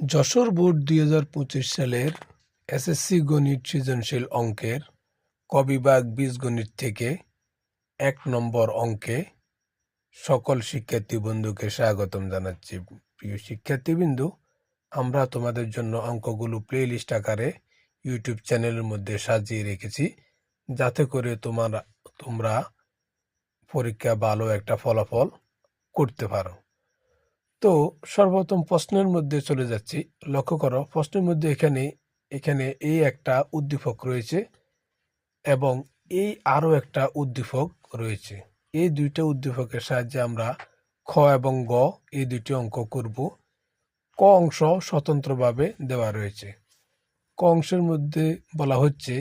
Jessore board দুই হাজার পঁচিশ সালের এসএসসি গণিত সৃজনশীল অঙ্কের ক বিভাগ বীজগণিত থেকে এক নম্বর অঙ্কে সকল শিক্ষার্থী বন্ধুকে স্বাগতম জানাচ্ছি। প্রিয় শিক্ষার্থীবৃন্দু, আমরা তোমাদের জন্য অঙ্কগুলো প্লেলিস্ট আকারে ইউটিউব চ্যানেলের মধ্যে সাজিয়ে রেখেছি। যাতে করে তোমার তোমরা পরীক্ষা ভালো একটা ফলাফল করতে পারো। তো সর্বপ্রথম প্রশ্নের মধ্যে চলে যাচ্ছি। লক্ষ্য করো, প্রশ্নের মধ্যে এখানে এখানে এই একটা উদ্দীপক রয়েছে এবং এই আরও একটা উদ্দীপক রয়েছে। এই দুইটা উদ্দীপকের সাহায্যে আমরা খ এবং গ, এই দুইটি অঙ্ক করব। ক অংশ স্বতন্ত্রভাবে দেওয়া রয়েছে। ক অংশের মধ্যে বলা হচ্ছে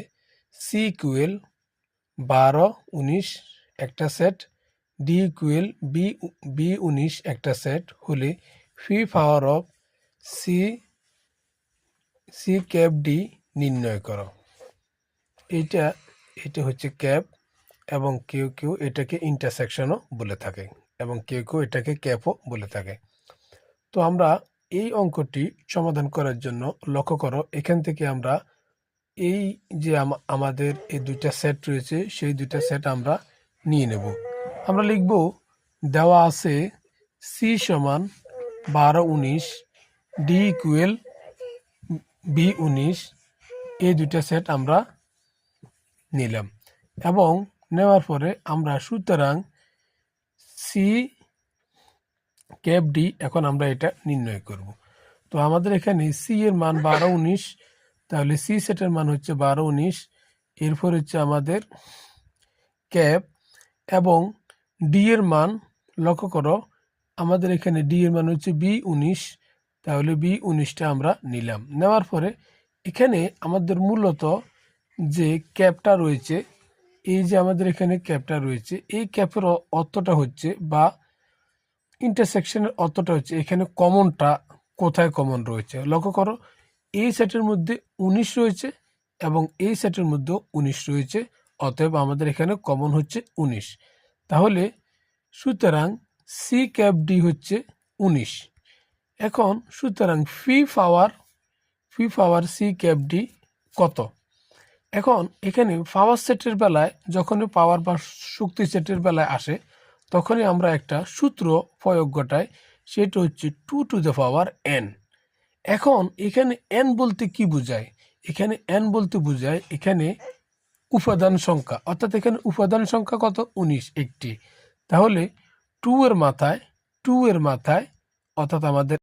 সি ইকুয়েল বারো, উনিশ, একটা set D equal B B উনিশ একটা সেট হলে phi power of C C cap D নির্ণয় করো। এইটা এটা হচ্ছে ক্যাপ এবং কেউ কেউ এটাকে ইন্টারসেকশনও বলে থাকে এবং কেউ কেউ এটাকে ক্যাপও বলে থাকে। তো আমরা এই অঙ্কটি সমাধান করার জন্য লক্ষ্য করো, এখান থেকে আমরা এই যে আম- আমাদের এই দুইটা সেট রয়েছে, সেই দুইটা সেট আমরা নিয়ে নেব। আমরা লিখব, দেওয়া আছে সি সমান বারো উনিশ ডি ইকুয়েল বি উনিশ এই দুইটা সেট আমরা নিলাম। এবং নেওয়ার পরে আমরা সুতরাং সি ক্যাপ ডি এখন আমরা এটা নির্ণয় করব। তো আমাদের এখানে সি এর মান বারো উনিশ, তাহলে সি সেটের মান হচ্ছে বারো উনিশ, এরপর হচ্ছে আমাদের ক্যাপ এবং ডি এর মান লক্ষ্য করো, আমাদের এখানে ডি এর মান হচ্ছে বি উনিশ, তাহলে বি উনিশটা আমরা নিলাম। নেওয়ার পরে এখানে আমাদের মূলত যে ক্যাপটা রয়েছে, এই যে আমাদের এখানে ক্যাপটা রয়েছে, এই ক্যাপের অর্থটা হচ্ছে বা ইন্টারসেকশনের অর্থটা হচ্ছে এখানে কমনটা কোথায় কমন রয়েছে। লক্ষ্য করো, এই সেটের মধ্যে উনিশ রয়েছে এবং এই সেটের মধ্যেও উনিশ রয়েছে, অতএব আমাদের এখানে কমন হচ্ছে উনিশ। তাহলে সুতরাং সি ক্যাপ ডি হচ্ছে উনিশ। এখন সুতরাং phi power phi power C cap D কত? এখন এখানে পাওয়ার সেটের বেলায় যখনই পাওয়ার বা শক্তি সেটের বেলায় আসে, তখনই আমরা একটা সূত্র প্রয়োগ ঘটাই, সেটা হচ্ছে two to the power N এখন এখানে এন বলতে কি বোঝায়? এখানে এন বলতে বোঝায় এখানে উপাদান সংখ্যা, অর্থাৎ এখানে উপাদান সংখ্যা কত? উনিশ একটি। তাহলে টু এর মাথায় টু এর মাথায়, অর্থাৎ আমাদের